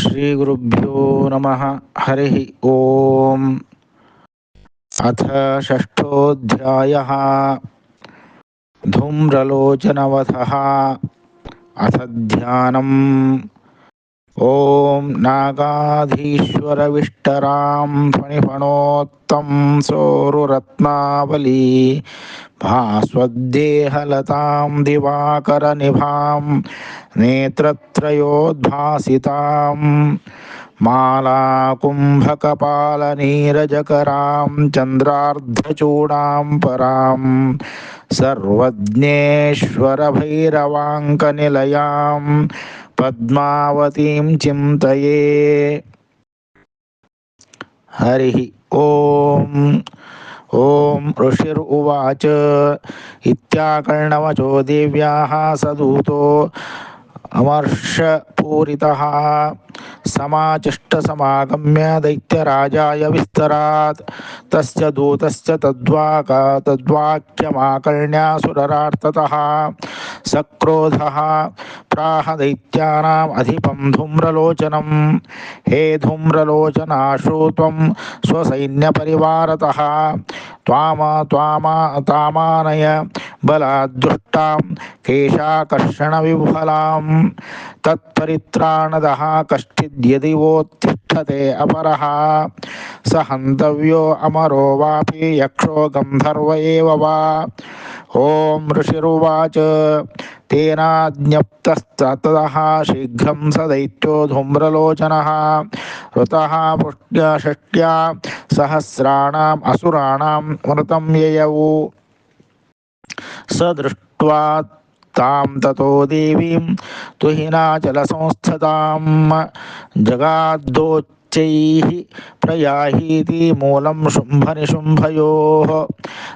श्रीगुरुभ्यो नमः हरिः ॐ अथ षष्ठोऽध्यायः धूम्रलोचनवधः अथ ध्यानम् ॐ नागाधीश्वरविष्टरां फणिफणोत्तं सोरुरत्नावली भास्वद्देहलतां दिवाकरनिभां नेत्रत्रयोद्भासितां मालाकुम्भकपालनीरजकरां चन्द्रार्धचूडां परां सर्वज्ञेश्वरभैरवाङ्कनिलयां पद्मावतीं चिन्तये। हरिः ॐ ॐ ऋषिरुवाच इत्याकर्णवचो देव्याः सदूतो अमर्षपूरितः। समाचिष्टसमागम्य दैत्यराजाय विस्तरात् तस्य दूतस्य तद्वाक तद्वाक्यमाकर्ण्यासुररार्ततः सक्रोधः प्राह दैत्यानाम् अधिपं धूम्रलोचनं हे धूम्रलोचनाशु त्वं स्वसैन्यपरिवारतः त्वाम त्वामा तामानय बलाद्दुष्टां केशाकर्षणविफलां తత్పరిత్రాణద కష్టిద్యదివోత్తిష్టతే అపర స హంతవ్యో అమరో వాపి యక్షో గంధర్వ వా ఓం ఋషిరువాచ తేనాజ్ఞప్తస్తద శీఘ్రం స దైత్యో ధూమ్రలోచన ఋత పుష్ట్యా సహస్రాణం అసురాణం మృతం యయవు స దృష్ట్వా तां ततो देवीं तुहिनाचलसंस्थतां जगाद्दोच्चैः प्रयाहीति मूलं शुम्भनिशुम्भयोः।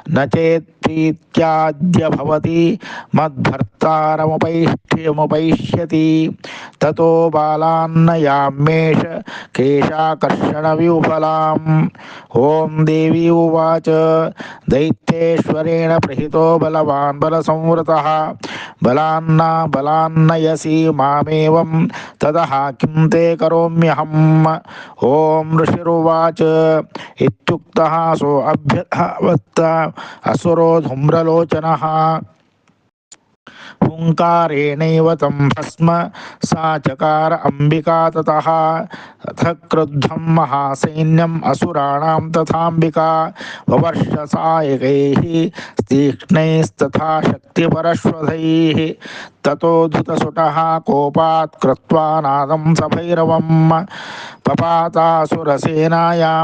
न चेत्तीद्यवती भवति मद्भर्तारमुपैष्ठ्यमुपैष्यति। ततो बालान्नयामेष केशाकर्षणविफलाम् ॐ देवी उवाच। दैत्येश्वरेण प्रहितो बलवान् बलसंवृतः। बलान्ना बलान्नयसि मामेवं ततः किं ते करोम्यहम्। ॐ ऋषिरुवाच। इत्युक्तः सोऽभ्यवत्त असुरो धूम्रलोचनः। हुङ्कारेणैव तं भस्म सा चकार अम्बिका ततः अथ क्रुद्धं महासैन्यम् असुराणां तथाम्बिका ववर्षसायकैः तीक्ष्णैस्तथा शक्तिपरश्वधैः ततोऽधुतसुटः कोपात् कृत्वा नादं सभैरवं पपातासुरसेनायां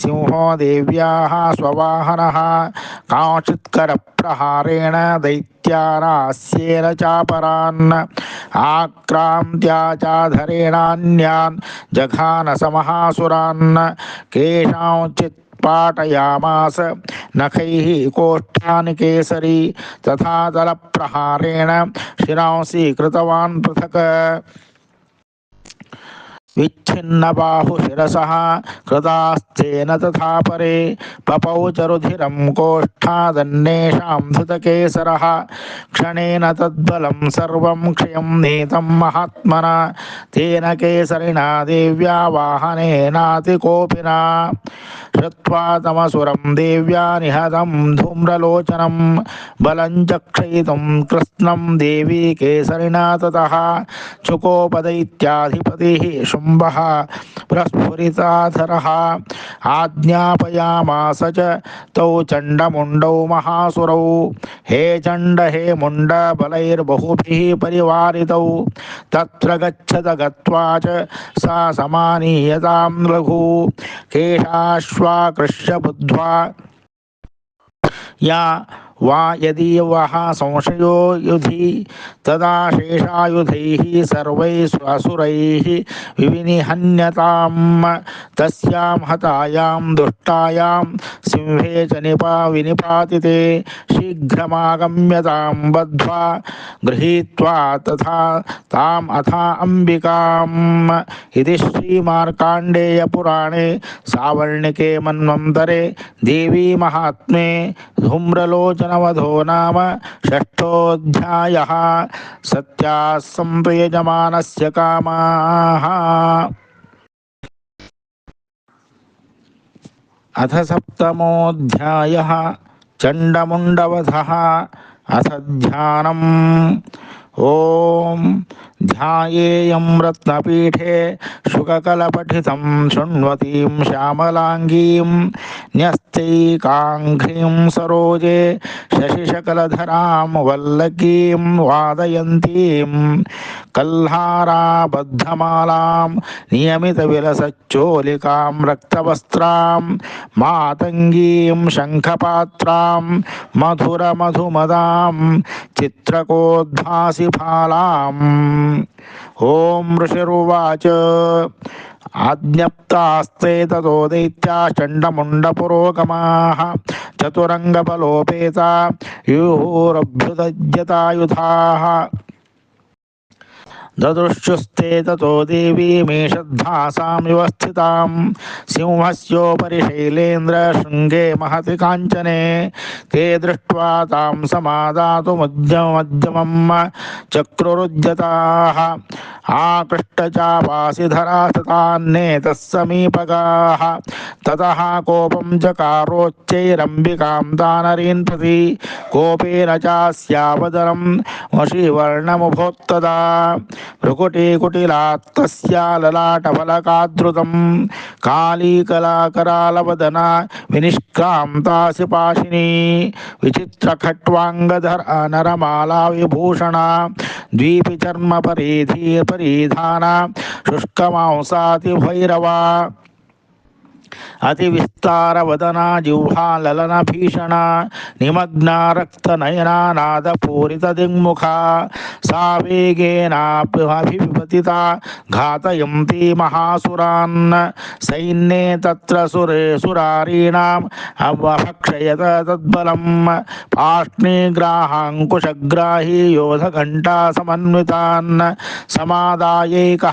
सिंहो देव्याः स्ववाहनः कांचित्करप्रहारेण दैत्यानास्येन चापरान् आक्रान्त्या चाधरेणान्यान् जघानसमहासुरान् केषाञ्चित् पाटयामास नखैः कोष्ठानि केसरी तथा दलप्रहारेण शिरांसि कृतवान् पृथक् విచ్ఛిన్నబాహు శిరస కృతాస్థేన తథా పరే పపౌ చరుధిరం కోష్ఠాదన్నేషాంధృతకేసర క్షణేన తద్బలం సర్వం క్షయం నీతం మహాత్మన తేన కేసరిణా దేవ్యా వాహనేనాతి కోపినా श्रुत्वा तमसुरं देव्या निहतं धूम्रलोचनं बलं च क्षयितुं कृत्स्नं देवी केसरिणा ततः चुकोपदैत्याधिपतिः शुम्भः। భ్రస్ఫురితాధర ఆజ్ఞాపయామాస తౌ చండముండౌ మహాసురౌ హే చండ హే ముండ బలైర్బహుభి పరివారితౌ తత్ర గచ్చత గత్వా సా సమానీయతాం లఘు కేశాశ్వాకృష్య బుద్ధ్వా యా वा यदि वः संशयो युधि, तदा शेषायुधैः सर्वैः स्वसुरैः विनिहन्यतां तस्यां हतायां दुष्टायां सिंहे च निपा विनिपातिते, शीघ्रमागम्यतां बद्ध्वा गृहीत्वा तथा ताम् अथा अम्बिकाम्। इति श्रीमार्काण्डेयपुराणे सावर्णिके मन्वन्तरे देवी महात्म्ये धूम्रलोचन चण्डवधो नाम षष्ठोऽध्यायः सत्याः सन्तु यजमानस्य कामाः अथ सप्तमोऽध्यायः चण्डमुण्डवधः अथ ध्यानम् ॐ ध्यायेयं रत्नपीठे शुककलपठितं शृण्वतीं श्यामलाङ्गीं न्यस्तैकाङ्घ्रीं सरोजे शशिशकलधरां वल्लकीं वादयन्तीं కల్హారాబద్ధమాలాం నియమిత విలసచ్చోలికాం రక్తవస్త్రాం మాతంగీం శంఖపాత్రాం మధుర మధుమదాం చిత్రకోద్భాసిఫాలాం. ఓం ఋషిరువాచ. ఆజ్ఞప్తాస్తే తదో దైత్యాచండముండపురోగమాః చతురంగబలోపేత వ్యూహూరభ్యుదజ్యతాయుధాः ददृश्युस्ते ततो देवीमेषद्भासामिव स्थितां सिंहस्योपरि शैलेन्द्रशृङ्गे महति काञ्चने। ते दृष्ट्वा तां समादातुमुद्यमद्यमं चक्रुरुद्यताः आकृष्टचापासिधरा ततान्नेतः समीपगाः తత కోపం చకారోచ్చైరంబికాం దానరీన్ ప్రతి కోపేన చాస్యావదనం వశీవర్ణముభోత్తదా. భృకుటీకుటిలాత్తస్యాలలాటఫలకాద్రుతం కాళీకళాకరాలవదన వినిష్కాంతాసి పాషిణీ విచిత్రఖట్వాంగధర నరమాలా విభూషణ ద్వీపిచర్మ పరీధీ పరిధాన శుష్కమాంసాతి భైరవా అతి విస్తార వదనా జిహ్వా లలన భీషణ నిమగ్న రక్త నయనా నాద పూరిత దిగ్ముఖ సావేగేనాభిపతిత ఘాతయంతి మహాసురాన్ సైన్యే తత్ర సురే సురారీణాం అవభక్షయత తద్బలం పాష్ణీగ్రాహాంకుశగ్రాహీ యోధఘంటా సమన్వితాన్ సమాదాయైక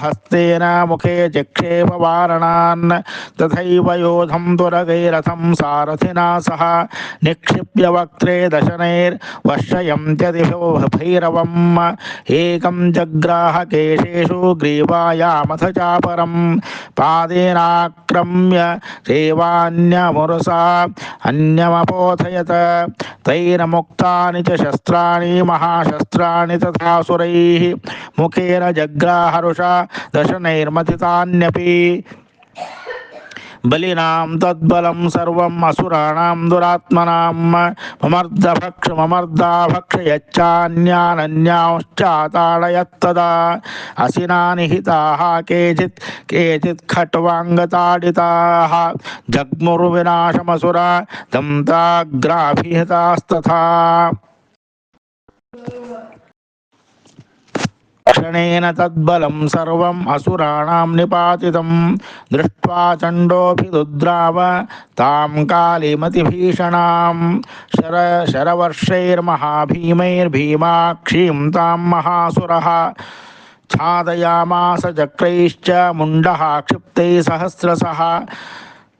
ముఖే చక్షేప వారణాన్ తథైవ వయోధం దురగైరథం సారథినా సహ నిక్షిప్య వక్త్రే దశనైర్వర్షయంత్యదిభైరవం ఏకం జగ్రాహ కేశేషు గ్రీవాయామథ చాపరం పాదేనాక్రమ్య దేవాన్యమురసా అన్యమపోథయత తైరముక్తాని చ శస్త్రాణి మహాశస్త్రాణి తథాసురై ముఖేన జగ్రాహరుష దశనైర్మతితాన్యపి బలినాం తద్బలం సర్వం అసురాణం దురాత్మనాం మమర్దభక్ష మమర్దాభక్షయచ్చాన్యానన్యాంశ్చాతాళయత్తదా? అసినా నిహితాః కేచిత్ కేచిత్ ఖట్వాంగతాడితాః జగ్ముర్వినాశమసురా దంతాగ్రాభిహితాస్తథా? क्षणेन तद्बलं सर्वम् असुराणां निपातितं। दृष्ट्वा चण्डोऽभिदुद्राव तां कालीमतिभीषणां शर शरवर्षैर्महाभीमैर्भीमाक्षीं तां महासुरः। छादयामास चक्रैश्च मुण्डः क्षिप्तैः सहस्रशः।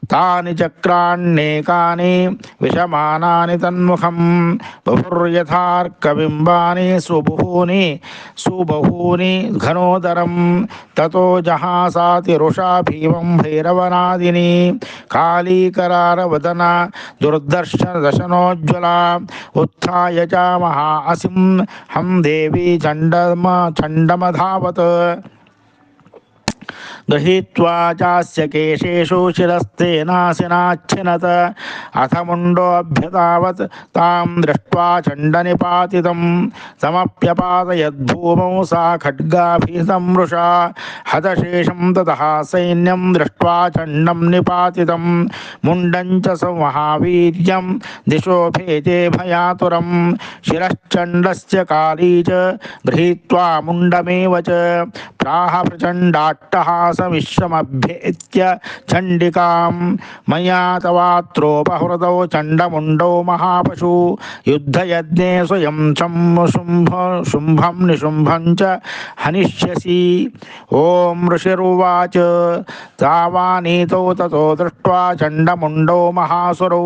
తాని చక్రాణ్యేకాని విషమానాని తన్ముఖం బహుర్యథార్కబింబాని సుబహూని సుబహూని ఘనోదరం తతో జహాసాతిరుషా భీమం భైరవనాదిని కాళీకరారవదన దుర్దర్శన దశనోజ్వల ఉత్య చ మహా అసిం హం దేవీ చండమ చండమధావత్ गृहीत्वा चास्य केशेषु शिरस्तेनासिनाच्छिनत अथ मुण्डोऽभ्यतावत् तां दृष्ट्वा चण्डनिपातितं समप्यपातयद्भूमौ सा खड्गाभिहितं मृषा। हतशेषं ततः सैन्यं दृष्ट्वा चण्डं निपातितं मुण्डं च समहावीर्यं दिशो भेजे भयातुरं शिरश्चण्डस्य काली च गृहीत्वा मुण्डमेव च। प्राह प्रचण्डाट्टहास విశ్వమభ్యేత్య చండికాం మయా తవాత్రోపహృదౌ చండముండౌ మహాపశు యుద్ధయజ్ఞే స్వయం శంభ శుంభం నిశుంభం చ హనిష్యసి ఓం ఋషిరువాచ తావానీతౌ తతో దృష్ట్వా చండముండౌ మహాసురౌ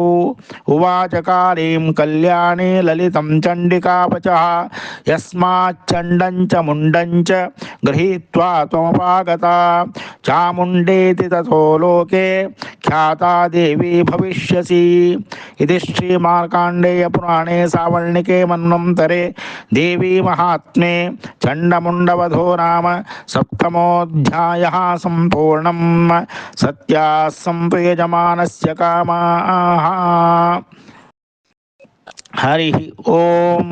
ఉవాచ కాళీం కళ్యాణే లలితం చండికాపచ యస్మాచ్చండం చ ముండం చ గృహీత్వా త్వమపాగత చాముండేతి తథో లోకే ఖ్యాతా భవిష్యసి. ఇది శ్రీమార్కాండేయ పురాణే సావణ్ణికే మన్వంతరే దేవీ మహాత్మే చండముండవధో నామ సప్తమోధ్యాయ సంపూర్ణం సత్యా సంప్రియజమానస్ కామా. హరి ఓం.